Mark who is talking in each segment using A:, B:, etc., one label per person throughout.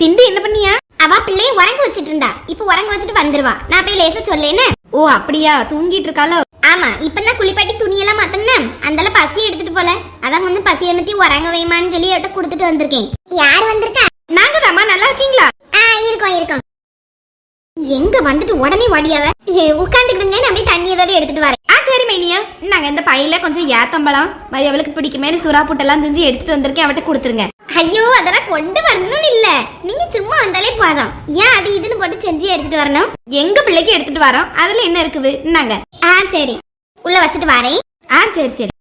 A: சிந்து என்ன பண்ணியா?
B: அவ பிள்ளைய உறங்க வச்சிட்டு இருந்தா. இப்ப உறங்க வச்சுட்டு வந்துருவா. நான் போய் லேசா சொல்லேன்னு.
A: ஓ அப்படியா? தூங்கிட்டு இருக்காளோ?
B: ஆமா இப்பதான் குளிப்பாட்டி துணியெல்லாம் மாத்தன அந்தால பசி எடுத்துட்டு போல. அதான் கொஞ்சம் பசி அமர்த்தி உறங்க வைமான்னு சொல்லி அவட்ட கொடுத்துட்டு வந்திருக்கேன். யார் வந்திருக்கா?
A: நாங்க தாமா நல்லா இருக்கீங்களா?
B: ஆ இருக்கோம் இருக்கோம். எங்க வந்துட்டு உடனே வடியாவ உட்காந்துக்கிடுங்க நான் போய் தண்ணி ஏதாவது எடுத்துட்டு வரேன்.
A: ஆ சரி மைனியா. நாங்க இந்த பையில கொஞ்சம் ஏத்தம்பழம் மாதிரி அவளுக்கு பிடிக்குமேனு சுறா புட்டெல்லாம் செஞ்சு எடுத்துட்டு வந்திருக்கேன். அவட்ட கொடுத்துருங்க.
B: ஐயோ அதெல்லாம் கொண்டு வரணும்னு இல்ல. நீங்க சும்மா வந்தாலே போதும். ஏன் அது இதுன்னு போட்டு செஞ்சு எடுத்துட்டு வரணும்?
A: எங்க பிள்ளைக்கு எடுத்துட்டு வரோம். அதுல என்ன இருக்குது? நாங்க
B: ஆ சரி. உள்ள வச்சுட்டு வரேன்.
A: ஆ சரி சரி.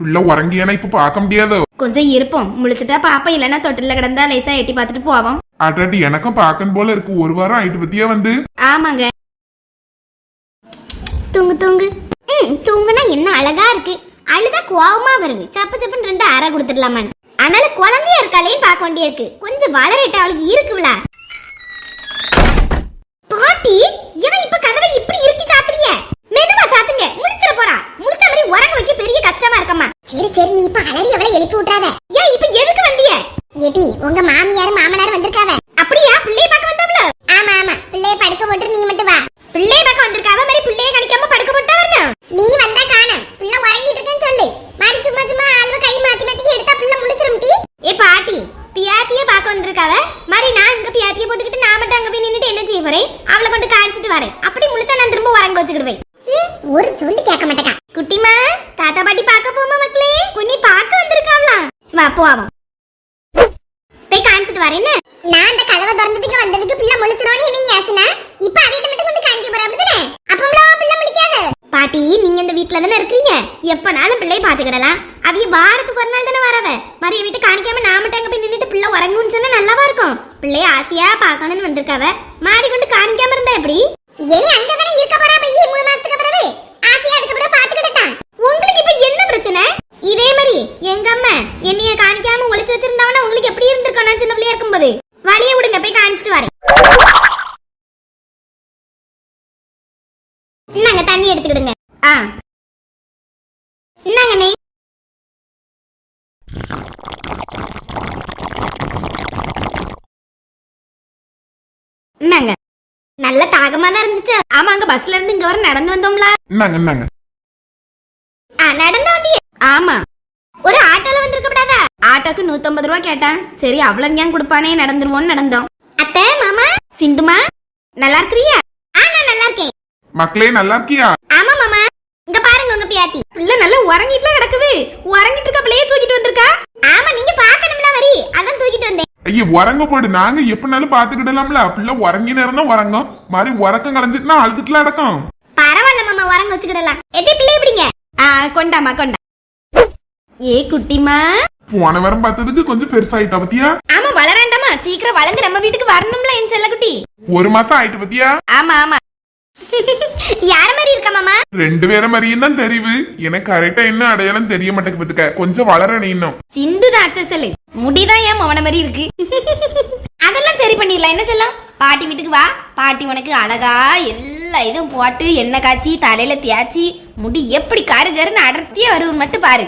C: பிள்ளை உறங்கியானா இப்ப பார்க்க முடியாதோ?
A: கொஞ்சம் இருப்போம். முழிச்சிட்டா பாப்பா இல்லைன்னா தொட்டில கிடந்தா லேசா எட்டி பார்த்துட்டு போவோம்.
C: அட்டாட்டி எனக்கும் பார்க்கணும் போல இருக்கு. ஒரு வாரம் ஆயிட்டு பத்தியா வந்து?
A: ஆமாங்க.
B: தூங்கு தூங்கு. ம் தூங்குனா என்ன அழகா இருக்கு. அழுதா கோவமா வருது. சப்பு சப்புன்னு ரெண்டு அரை கொடுத்துடலாமான்னு. ஆனால குழந்தையா இருக்காளே பார்க்க வேண்டிய இருக்கு. கொஞ்சம் வளரட்ட அவளுக்கு இருக்குல்ல பாட்டி ஏன் இப்ப கதவை இப்படி இறுக்கி சாத்துறிய மெதுவா சாத்துங்க. முடிச்சிட போறா. முடிச்ச மாதிரி உறங்க வைக்க பெரிய கஷ்டமா இருக்கம்மா. சரி சரி நீ இப்ப அலறி அவளை எழுப்பி விட்டுறாத ஏன் இப்ப எதுக்கு வந்திய ஏடி உங்க மாமியார் மாமனார் வந்திருக்காவ அப்படியா பிள்ளைய பார்க்க வந்தவளோ ஆமா ஆமா பிள்ளைய படுக்க போட்டு நீ மட்டும் வா பிள்ளைய பார்க்க வந்திருக்காவ மாதிரி பிள்ளைய கணிக்காம படுக்க போட்டா வரணும் நீ வந்தா காணோம் பிள்ளை உறங்கிட்டு இருக்கேன்னு சொல்லு மாதிரி சும்மா சும்மா ஆள்வ கை மாத்தி மாத்தி எடுத்தா பிள்ளை முழிச்சிரும் டீ ஏ பாட்டி பியாத்திய பார்க்க வந்திருக்காவ மாதிரி நான் இங்க பியாத்திய போட்டுக்கிட்டு நான் மட்டும் அங்க போய் நின்னுட்டு என்ன செய்ய போறேன் அவளை வரேன் அப்படி முழுத்தா நான் திரும்ப உறங்க வச்சுக்கிடுவேன் ஒரு சொல்லி கேட்க மாட்டேக்கா. குட்டிமா தாத்தா பாட்டி பார்க்க போமா மக்களே? உன்னை பார்க்க வந்திருக்காவலாம் வா போவோம் போய் காமிச்சிட்டு வரேன்னு நான் அந்த கதவை திறந்ததுக்கு வந்ததுக்கு பிள்ளை முழிச்சிரோன்னு என்ன ஏசுன இப்ப அவிட்ட மட்டும் கொண்டு காணிக்க போற அப்படிதானே? அப்பம்லாம் பிள்ளை முழிக்காது. பாட்டி நீங்க இந்த வீட்டுல தானே இருக்கீங்க எப்பனாலும் பிள்ளைய பாத்துக்கிடலாம் அவிய வாரத்துக்கு ஒரு நாள் தானே வரவ மரிய வீட்டு காணிக்காம நான் மட்டும் அங்க போய் நின்னுட்டு பிள்ளை உறங்குன்னு சொன்னா நல்லாவா இருக்கும்? பிள்ளைய ஆசையா பார்க்கணும்னு வந்திருக்காவ மாறி கொண்டு காணிக்காம இருந்தா எப்படி? இனி அங்க தானே இருக்க போறா பையே? மூணு மாசத்துக்கு பிறகு ஆசையா அதுக்கப்புறம் பாத்துக்கிட்டா உங்களுக்கு இப்ப என்ன பிரச்சனை? இதே மாதிரி எங்க அம்மா என்னைய காணிக்காம ஒளிச்சு வச்சிருந்தாவனா உங்களுக்கு எப்படி இருந்திருக்கும்? நான் சின்ன பிள்ளையா இருக்கும்போது. வழிய விடுங்க போய் காணிச்சிட்டு வரேன். நாங்க தண்ணி எடுத்துக்கிடுங்க. நல்ல தாகமா தான் இருந்துச்சு.
A: ஆமாங்க பஸ்ல இருந்து இங்க வர நடந்து வந்தோம்ல.
B: நடந்து வந்தியே.
A: ஆமா.
B: ஒரு ஆட்டோல வந்திருக்க கூடாதா?
A: ஆட்டோக்கு நூத்தம்பது ரூபா கேட்டான். சரி அவ்வளவு ஏன் கொடுப்பானே நடந்துருவோம்னு நடந்தோம்.
B: அத்தை மாமா?
A: சிந்துமா நல்லா இருக்கிறியா?
B: ஆ நான் நல்லா இருக்கேன்.
C: மக்களே நல்லா இருக்கியா?
B: ஆமா மாமா. இங்க பாருங்க உங்க பியாத்தி.
A: பிள்ளை நல்லா உறங்கிட்டுலாம் கிடக்குது. உறங்கிட்டு இருக்க பிள்ளையே தூக்கிட்டு வந்திருக்கா?
B: ஆமா நீங்க பாக்கணும்ல வரி. அதான் தூக்கிட்டு வந்தேன்.
C: ஐயா உறங்க போடு. நாங்க எப்பனாலும் பாத்துக்கிடலாம்ல பிள்ளை உறங்கி நேரம் உறங்கும். மாதிரி உறக்கம் கலைஞ்சிட்டுனா அழுதுட்டுலாம் அடக்கம்
B: பரவாயில்ல மாமா உறங்க வச்சுக்கிடலாம். எதே பிள்ளை எப்படிங்க
A: கொண்டாமா கொண்டா. ஏ குட்டிமா
C: போன வாரம் பார்த்ததுக்கு கொஞ்சம் பெருசாயிட்டா பத்தியா?
A: ஆமா வளராண்டாமா சீக்கிரம் வளர்ந்து நம்ம வீட்டுக்கு வரணும்ல என் செல்ல குட்டி
C: ஒரு மாசம் ஆயிட்டு பத்தியா?
A: ஆமா ஆமா.
B: யார மாதிரி இருக்கா மாமா?
C: ரெண்டு பேரை மாதிரியும் தான் தெரியுது எனக்கு கரெக்டா என்ன அடையாளம் தெரிய மாட்டேங்குது பத்துக்க கொஞ்சம் வளரணும் இன்னும்.
A: சிந்து தான் செல்லு. முடிதான் ஏன் மவன மாதிரி இருக்கு? அதெல்லாம் சரி பண்ணிடலாம். என்ன செல்லம்? பாட்டி வீட்டுக்கு வா. பாட்டி உனக்கு அழகா எல்லா இதுவும் போட்டு எண்ணெய் காய்ச்சி தலையில தேய்ச்சி முடி எப்படி கரு கருன்னு அடர்த்தியா வருவன் மட்டும் பாரு.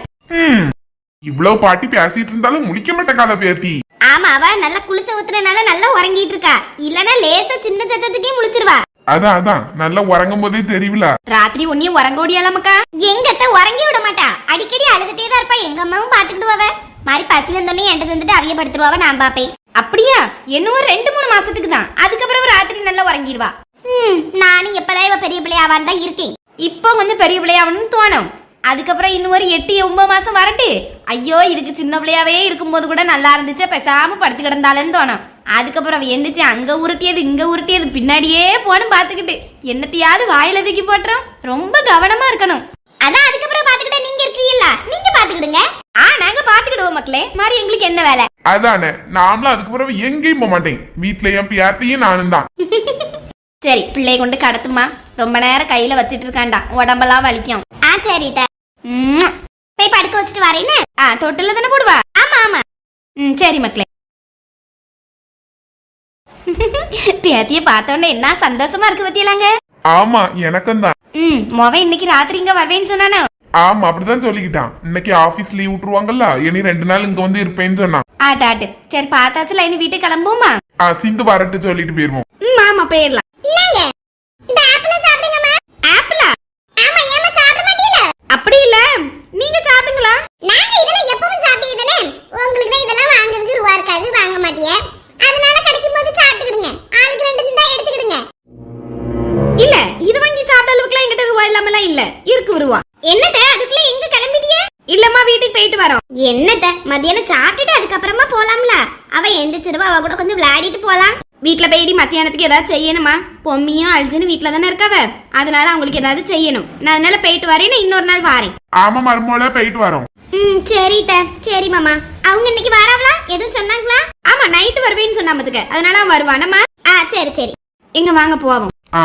C: இவ்வளவு பாட்டி பேசிட்டு இருந்தாலும் முடிக்க மாட்டேன் கால பேத்தி.
B: ஆமா அவ நல்லா குளிச்ச ஊத்துறனால நல்லா உறங்கிட்டு இருக்கா. இல்லனா லேசா சின்ன சத்தத்துக்கே முழிச்சிருவா.
C: அதான் அதான். நல்லா உறங்கும் போதே தெரியல
A: ராத்திரி உன்னையும் உறங்க ஓடியாலாமக்கா
B: எங்கத்த உறங்கி விட மாட்டா. அடிக்கடி அழுதுட்டே தான் இருப்பா. எங்க அம்மாவும் பாத்துக்கிடுவாவ மாதிரி பசி வந்தோடனே என்கிட்ட தந்துட்டு அவிய படுத்துருவாவ நான் பாப்பேன்.
A: அப்படியா? இன்னும் ரெண்டு மூணு மாசத்துக்கு தான். அதுக்கப்புறம் ராத்திரி நல்லா உறங்கிடுவா.
B: ம், நானும் எப்பதான் இவ பெரிய பிள்ளையாவான் தான் இருக்கேன்.
A: இப்போ வந்து பெரிய பிள்ளையாவணும்னு தோணும். அதுக்கப்புறம் இன்னும் ஒரு எட்டு ஒன்பது மாசம் வரட்டு. ஐயோ இதுக்கு சின்ன பிள்ளையாவே இருக்கும்போது கூட நல்லா இருந்துச்சு? பேசாம படுத்து கிடந்தாலேன்னு தோணும். அதுக்கப்புறம் எந்திரிச்சு அங்க உருட்டியது இங்க உருட்டியது பின்னாடியே போன்னு பாத்துக்கிட்டு. என்னத்தையாவது வாயில தூக்கி போட்டுறோம் ரொம்ப கவனமா இருக்கணும்.
B: அதான் அதுக்கப்புறம் பாத்துக்கிட்ட நீங்க இருக்கிறீல்ல நீங்க பாத்துக்கிடுங்க.
A: ஆ நாங்க பாத்துக்கிடுவோம் மக்களே. மாதிரி எங்களுக்கு என்ன வேலை?
C: அதானே நாமளும் அதுக்கு பிறகு எங்கேயும் போக மாட்டேன். வீட்டுல என் பியாத்தையும் நானும் தான்.
A: சரி பிள்ளைய கொண்டு கடத்துமா ரொம்ப நேரம் கையில வச்சிட்டு இருக்காண்டா. உடம்பெல்லாம் வலிக்கும்.
B: ஆ சரி. போய் படுக்க வச்சுட்டு வரேன்னு?
A: ஆ தொட்டில தானே போடுவா?
B: ஆமா ஆமா.
A: ம் சரி மக்களே. பேத்திய பார்த்த உடனே என்ன சந்தோஷமா இருக்கு பத்தியலாங்க?
C: ஆமா எனக்கும் தான்.
A: ம் மொவன் இன்னைக்கு ராத்திரி இங்க வருவேன்னு சொன்னானோ?
C: ஆமா அப்படிதான் சொல்லிக்கிட்டான். இன்னைக்கு ஆபீஸ் லீவ் விட்டுருவாங்கல்ல இனி ரெண்டு நாள் இங்க வந்து இருப்பேன்னு சொன்னான்.
A: ஆட்டு ஆட்டு சரி பார்த்தாச்சுல இனி வீட்டுக்கு கிளம்புவோமா?
C: ஆ சிந்து வரட்டு சொல்லிட்டு போயிருவோம்.
A: ம் ஆமா போயிடலாம்.
B: எந்திரிச்சிருவா அவ கூட கொஞ்சம் விளையாடிட்டு போலாம்.
A: வீட்ல போயிட்டு மத்தியானத்துக்கு ஏதாவது செய்யணுமா? பொம்மியும் அல்ஜினும் வீட்ல தானே இருக்காவ. அதனால அவங்களுக்கு ஏதாவது செய்யணும். நான் அதனால போயிட்டு வரேன் இன்னொரு நாள் வாரேன்.
C: ஆமா மருமோல போயிட்டு வரோம்.
B: ம் சரி த சரி மாமா. அவங்க இன்னைக்கு வராவளா எதுவும் சொன்னாங்களா?
A: ஆமா நைட்டு வருவேன்னு சொன்னா பாத்துக்க. அதனால வருவானம்மா
B: ஆ சரி சரி.
A: எங்க வாங்க போவோம்.
C: ஆ.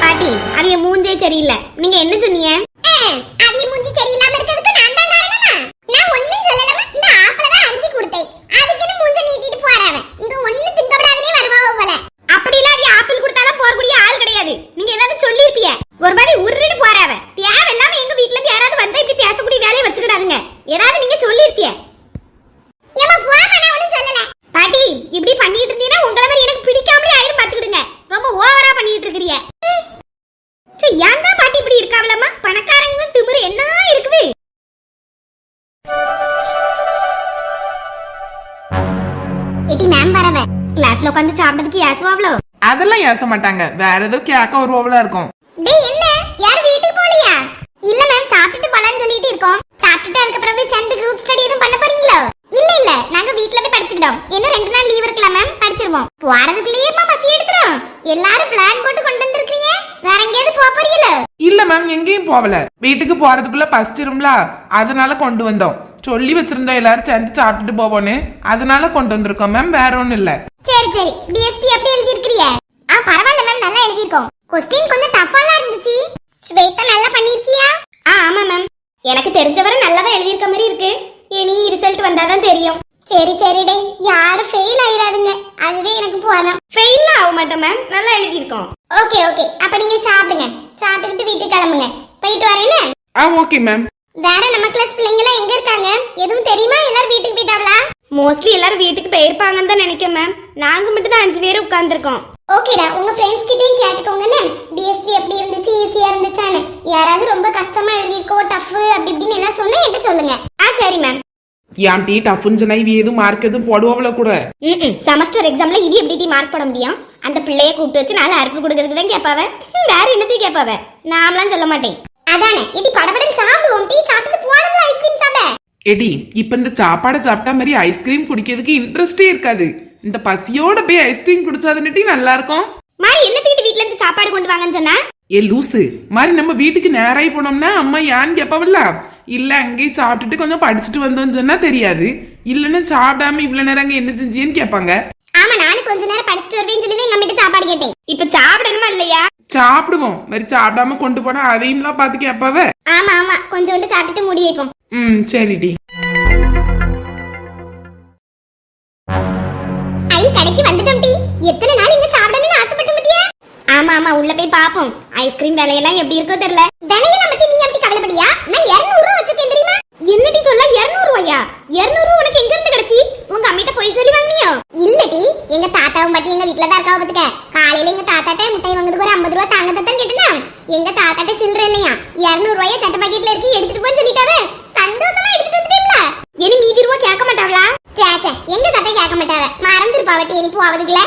B: பாட்டி அவிய மூஞ்சே சரியில்லை. நீங்க என்ன சொன்னீங்க? அடி முந்தி சரியில்லாம இருக்கிறதுக்கு நான் தான் காரணமா? நான் ஒண்ணும் சொல்லலமா இந்த ஆப்பிள தான் அரிஞ்சு கொடுத்தேன். அதுக்குன்னு மூஞ்ச நீட்டிட்டு போறாவ இங்க ஒண்ணு திங்கப்படாதனே வருவாவ போல.
A: அப்படிலாம் அவ ஆப்பிள் கொடுத்தாலும் போறக்கூடிய ஆள் கிடையாது. நீங்க ஏதாவது சொல்லிருப்பிய ஒரு மாதிரி உருட்டு போறாவ தேவையில்லாம எங்க வீட்ல இருந்து யாராவது வந்தா இப்படி பேச உட்காந்து சாப்பிட்டதுக்கு ஏசுவாவளோ?
D: அதெல்லாம் ஏச மாட்டாங்க. வேற ஏதோ கேட்க வருவாங்களா இருக்கும்.
B: டேய் என்ன? யார் வீட்டுக்கு போலியா? இல்ல மேம் சாப்பிட்டுட்டு போலாம்னு சொல்லிட்டு இருக்கோம். சாப்பிட்டுட்டு அதுக்கப்புறம் போய் சேர்ந்து குரூப் ஸ்டடி எதுவும் பண்ண போறீங்களோ? இல்ல இல்ல. நாங்க வீட்ல போய் படிச்சுக்கிட்டோம். இன்னும் ரெண்டு நாள் லீவ் இருக்கலாம் மேம் படிச்சிருவோம். போறதுக்குள்ளேயேமா பசி எடுத்துறோம் எல்லாரும் பிளான் போட்டு கொண்டு வந்திருக்கீங்க வேற எங்கேயாவது போக போறீங்களோ?
D: இல்ல மேம் எங்கேயும் போகல. வீட்டுக்கு போறதுக்குள்ள பசிச்சிரும்ல. அதனால கொண்டு வந்தோம். சொல்லி வச்சிருந்தோம் எல்லாரும் சேர்ந்து சாப்பிட்டுட்டு போவோன்னு. அதனால கொண்டு வந்திருக்கோம் மேம் வேற ஒண்ணும் இல்ல.
B: சரி சரி. டிஎஸ்பி எப்படி எழுதி இருக்கிறீங்க ஆ பரவாயில்ல மேம் நல்லா எழுதியிருக்கோம். கொஸ்டின் கொஞ்சம் டஃபாலாம் இருந்துச்சு. ஸ்வேதா நல்லா பண்ணிருக்கியா
A: ஆ ஆமா மேம் எனக்கு தெரிஞ்சவரை நல்லா தான் எழுதியிருக்க மாதிரி இருக்கு. இனி ரிசல்ட் வந்தாதான் தெரியும்.
B: சரி சரி டே யாரும் ஃபெயில் ஆயிராதுங்க. அதுவே எனக்கு போதும்.
A: ஃபெயில் ஆக மாட்டோம் மேம் நல்லா எழுதியிருக்கோம்.
B: ஓகே ஓகே அப்ப நீங்க சாப்பிடுங்க. சாப்பிட்டுக்கிட்டு வீட்டுக்கு கிளம்புங்க. போயிட்டு வரேன்னு
D: ஆ ஓகே மேம்
B: வேற நம்ம கிளாஸ் பிள்ளைங்க எல்லாம் எங்க இருக்காங்க? எதுவும் தெரியுமா? எல்லாரும் வீட்டுக்கு போயிட்டாங்களா?
A: மோஸ்ட்லி எல்லாரும் வீட்டுக்கு போயிருப்பாங்கன்னு தான் நினைக்கிறேன் மேம் நாங்க மட்டும் தான் அஞ்சு பேர் உட்கார்ந்துருக்கோம்.
B: ஓகேடா உங்க ஃப்ரெண்ட்ஸ் கிட்டயும் கேட்டுக்கோங்கன்னு டிஎஸ்பி எப்படி இருந்துச்சு ஈஸியா இருந்துச்சான்னு. யாராவது ரொம்ப கஷ்டமா எழுதியிருக்கோ டஃப் அப்படி இப்படின்னு என்ன சொன்னா என்கிட்ட சொல்லுங்க.
A: ஆ சரி மேம்
D: ஏன் டீ டஃப்னு சொன்னா இவ எதுவும் மார்க் எதுவும் போடுவாங்கள கூட?
A: செமஸ்டர் எக்ஸாம்ல இது எப்படி மார்க் போட முடியும்? அந்த பிள்ளைய கூப்பிட்டு வச்சு நாலு அறுப்பு கொடுக்கறதுக்கு தான் கேட்பாவ. வேற என்னத்தையும் கேட்பாவ? நாமலாம் சொல்ல மாட்டேன்.
B: அதானே. இடி படபடன்னு சாப்பிடுவோம் டீ சாப்பிட்டுட்டு போனோம்ல ஐஸ்கிரீம் சாப்பிட.
D: எடி இப்ப இந்த சாப்பாடை சாப்பிட்டா மாதிரி ஐஸ்கிரீம் குடிக்கிறதுக்கு இன்ட்ரெஸ்டே இருக்காது இந்த பசியோட போய் ஐஸ்கிரீம் குடிச்சாதுன்னுட்டி நல்லா இருக்கும்
A: மாதிரி என்னத்துக்கிட்டு வீட்ல இருந்து சாப்பாடு கொண்டு வாங்கன்னு சொன்னா
D: ஏ லூசு மாதிரி நம்ம வீட்டுக்கு நேராய் போனோம்னா அம்மா ஏன்னு கேட்பாவல்ல இல்ல அங்கேயே சாப்பிட்டுட்டு கொஞ்சம் படிச்சுட்டு வந்தோம்னு சொன்னா தெரியாது இல்லைன்னா சாப்பிடாம இவ்வளவு நேரம் அங்க என்ன செஞ்சியன்னு கேட்பாங்க
B: ஆமா நானும் கொஞ்ச நேரம் படிச்சுட்டு வருவேன்னு சொல்லி எங்க அம்மிட்ட சாப்பாடு கேட்டேன்
A: இப்ப சாப்பிடணுமா இல்லையா
D: சாப்பிடுவோம் மாதிரி சாப்பிடாம கொண்டு போனா அதையும்லாம் பார்த்து கேட்பாவ
B: ஆமா ஆமா கொஞ்சோண்டு சாப்பிட்டுட்டு முடி வைப்போம்
D: ம் சரிடி.
B: ஐ கடைக்கு வந்துட்டோம் டீ. எத்தனை நாள் இங்க சாப்பிடணும்னு ஆசைப்பட்டு முட்டியா?
A: ஆமா ஆமா உள்ள போய் பாப்போம். ஐஸ்கிரீம் விலையெல்லாம் எப்படி இருக்கோ தெரியல.
B: விலையில பத்தி நீ எப்படி கவலைப்படியா நான் 200 ரூபா வச்சிருக்கேன் தெரியுமா?
A: என்னடி சொல்ல 200 ரூபாயா 200 ரூபா உனக்கு எங்க இருந்து கிடைச்சி? உங்க அம்மிட்ட போய் சொல்லி வாங்கினியோ?
B: இல்லடி எங்க தாத்தாவும் பாட்டி எங்க வீட்ல தான் இருக்காவ பாத்துக்க. காலையில எங்க தாத்தாட்ட முட்டை வாங்குறதுக்கு ஒரு 50 ரூபா தாங்க தான் கேட்டனா. எங்க தாத்தாட்ட சில்லற இல்லையா? 200 ரூபாய சட்ட பாக்கெட்ல இருக்கு எடுத்துட்டு போன்னு சொல்லிட்டாவே சந்தோஷமா எடுத்துட்டு வந்துட்டேம்ல
A: இனி மீதி ரூபா கேட்க மாட்டாங்களா
B: சே சே எங்க தாத்தா கேட்க மாட்டாவ மறந்துருப்பாவட்டி இனி போவதுக்குள்ள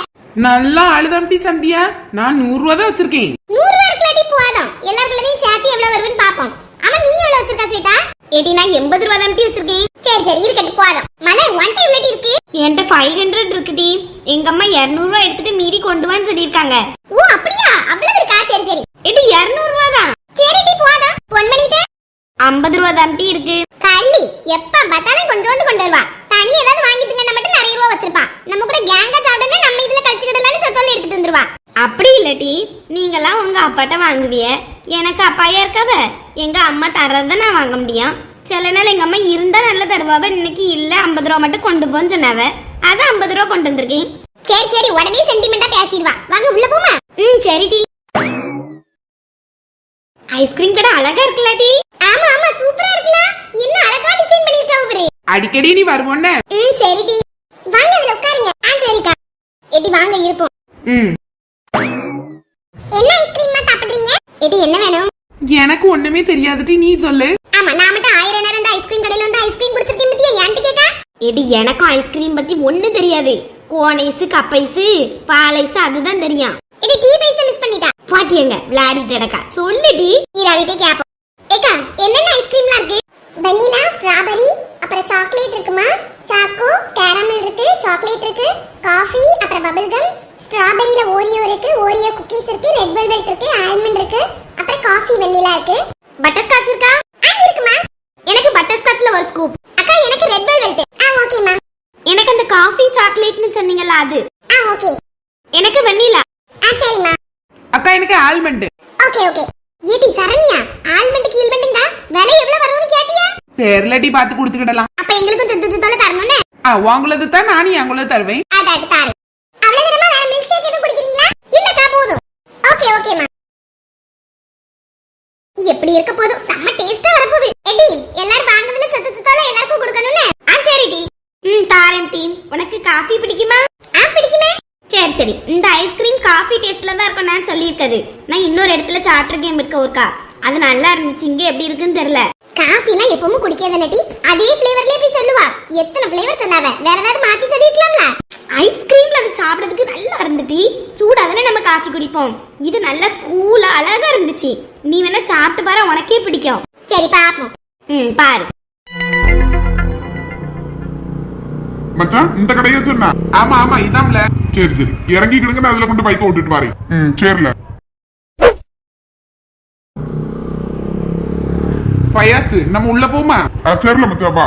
D: நல்லா ஆளுதாம்பி சந்தியா நான் நூறு ரூபா தான் வச்சிருக்கேன்.
B: நூறு ரூபா இருக்கலாட்டி போதும் எல்லாருக்குள்ளதையும் சேர்த்து எவ்வளவு வருதுன்னு பாப்போம் ஆமா நீ எவ்வளவு வச்சிருக்கா சேட்டா
A: ஏடி நான் எண்பது ரூபா தான் வச்சிருக்கேன்.
B: சரி சரி இருக்கட்டும் போதும் மலர் ஒன் டைம் இவ்வளவு இருக்கு.
A: என்கிட்ட ஃபைவ் ஹண்ட்ரட் இருக்குடி எங்க அம்மா 200 ரூபா எடுத்துட்டு மீதி கொண்டு வான்னு சொல்லியிருக்காங்க.
B: ஓ அப்படியா? அவ்வளவு இருக்கா? சரி சரி.
A: ஏடி 200 ரூபா தான்
B: சரிடி போதும் பொன் பண்ணிட்டு.
A: ஐம்பது ரூபா தான்டி இருக்கு.
B: கள்ளி எப்ப பார்த்தாலும் கொஞ்சோண்டு கொண்டு வருவா. தனி ஏதாவது வாங்கி திங்கன்னா மட்டும் நிறைய ரூபா வச்சிருப்பா. கேங்கா சாப்பிடணும் நம்ம இதுல கழிச்சுக்கிடலாம்னு சொத்தோல எடுத்துட்டு வந்துருவா.
A: அப்படி இல்லடி. நீங்கெல்லாம் உங்க அப்பாட்ட வாங்குவிய. எனக்கு அப்பாயா இருக்காவ? எங்க அம்மா தர்றத நான் வாங்க முடியும். சில நாள் எங்க அம்மா இருந்தா நல்லா தருவாவ இன்னைக்கு இல்ல ஐம்பது ரூபா மட்டும் கொண்டு போன்னு சொன்னாவ. அதான் ஐம்பது ரூபா கொண்டு வந்திருக்கேன்.
B: சரி சரி உடனே சென்டிமெண்டா பேசிடுவா. வாங்க உள்ள போமா
A: ம் சரிடி. ஐஸ்கிரீம் கடை அழகா அழகா இருக்குல்லடி.
B: ஆமா ஆமா சூப்பரா இருக்குல என்ன அழகா டிசைன் பண்ணிருக்கா அவரு
D: அடிக்கடி நீ வருவோன்ன.
B: ம் சரிடி. வாங்க அதுல உட்காருங்க. ஆ சரிக்கா. எடி வாங்க இருப்போம்.
D: ம்.
B: என்ன ஐஸ்கிரீமா சாப்பிடுறீங்க? எடி என்ன வேணும்?
D: எனக்கு ஒண்ணுமே தெரியாதுடி நீ சொல்லு.
B: ஆமா நான் மட்டும் ஆயிரம் நேரம் இந்த ஐஸ்கிரீம் கடையில வந்து ஐஸ்கிரீம் குடிச்சிருக்கேன் பத்தியா? ஏன்ட்டு கேட்டா
A: எடி எனக்கும் ஐஸ்கிரீம் பத்தி ஒண்ணும் தெரியாது. கோன் ஐஸ் கப் ஐஸ் பால் ஐஸ் அதுதான் தெரியும்.
B: எடி டீ பைசா மிஸ் பண்ணிட்டா?
A: பாட்டியங்க விளையாடிட்டு கிடக்கா. சொல்லுடி
B: ஈராவிட்டே கேப்போம். ஏக்கா என்னென்ன ஐஸ்கிரீம்லாம் இருக்கு? வெண்ணிலா ஸ்ட்ராபெரி அப்புறம் சாக்லேட் இருக்குமா? சாக்கோ கேரமல் இருக்கு சாக்லேட் இருக்கு காஃபி அப்புறம் பபிள் கம் ஸ்ட்ராபெரியில ஓரியோ இருக்கு ஓரியோ குக்கீஸ் இருக்கு ரெட் வெல்வெட் இருக்கு ஆல்மண்ட் இருக்கு அப்புறம் காஃபி வெண்ணிலா இருக்கு.
A: பட்டர் ஸ்காட்ச் இருக்கா?
B: ஆ இருக்குமா
A: எனக்கு பட்டர் ஸ்காட்ச்ல ஒரு ஸ்கூப்
B: அக்கா எனக்கு ரெட் வெல்வெட் ஆ ஓகேமா
A: எனக்கு அந்த காஃபி சாக்லேட்னு சொன்னீங்கல்ல அது.
B: ஆ ஓகே
A: எனக்கு வெண்ணிலா.
B: ஆ சரிம்மா
D: அக்கா எனக்கு ஆல்மண்ட்
B: ஓகே ஓகே ஏடி சரண்யா ஆல்மண்ட் கீழ்மண்டுங்க விலை எவ்வளவு கேட்டியா
D: தெரியலடி பார்த்து கொடுத்துக்கிடலாம்.
B: அப்ப எங்களுக்கும் சுத்து சுத்தோல தரணும்னு?
D: ஆ உங்களது தான் நானும் எங்களது தருவேன்.
B: ஆடாட்டு தாரு. அவ்வளவு நேரமா வேற மில்க் ஷேக் எதுவும் குடிக்கிறீங்களா? இல்லக்கா போதும். ஓகே ஓகேமா எப்படி இருக்க போதும்? செம்ம டேஸ்டா வரப்போகுது. எடி எல்லாரும் வாங்குறதுல சத்து சத்தால எல்லாருக்கும் கொடுக்கணும்னு? ஆ சரி டி.
A: ம் தாரேன் டீம் உனக்கு காஃபி பிடிக்குமா?
B: ஆ பிடிக்குமே.
A: சரி சரி. இந்த ஐஸ்கிரீம் காஃபி டேஸ்ட்ல தான் இருக்கும் நான் சொல்லியிருக்கது. நான் இன்னொரு இடத்துல சாப்டர் கேம் இருக்க ஒருக்கா அது நல்லா இருந்துச்சு. இங்க எப்படி இருக்குன்னு தெரியல.
B: காஃபிலாம் எப்பவும் குடிக்காத நடி அதே ஃப்ளேவர்லயே போய் சொல்லுவா. எத்தனை ஃப்ளேவர் சொன்னாவ? வேற ஏதாவது மாத்தி சொல்லிருக்கலாம்ல?
A: ஐஸ்கிரீம்ல அது சாப்பிடறதுக்கு நல்லா இருந்துச்சு. சூடா தானே நம்ம காஃபி குடிப்போம். இது நல்லா கூலா அழகா இருந்துச்சு. நீ வேணா சாப்பிட்டு பாரு உனக்கே பிடிக்கும்.
B: சரி பாப்போம்.
A: ம் பாரு.
C: மச்சான் இந்த கடையை சொன்னா?
D: ஆமா ஆமா இதாம்ல.
C: சரி சரி. இறங்கிக்கிடுங்க நான் அதுல கொண்டு பைக்க விட்டுட்டு வரேன். ம். சரில.
D: பயாசு. நம்ம உள்ள போமா?
C: சரில மச்சாப்பா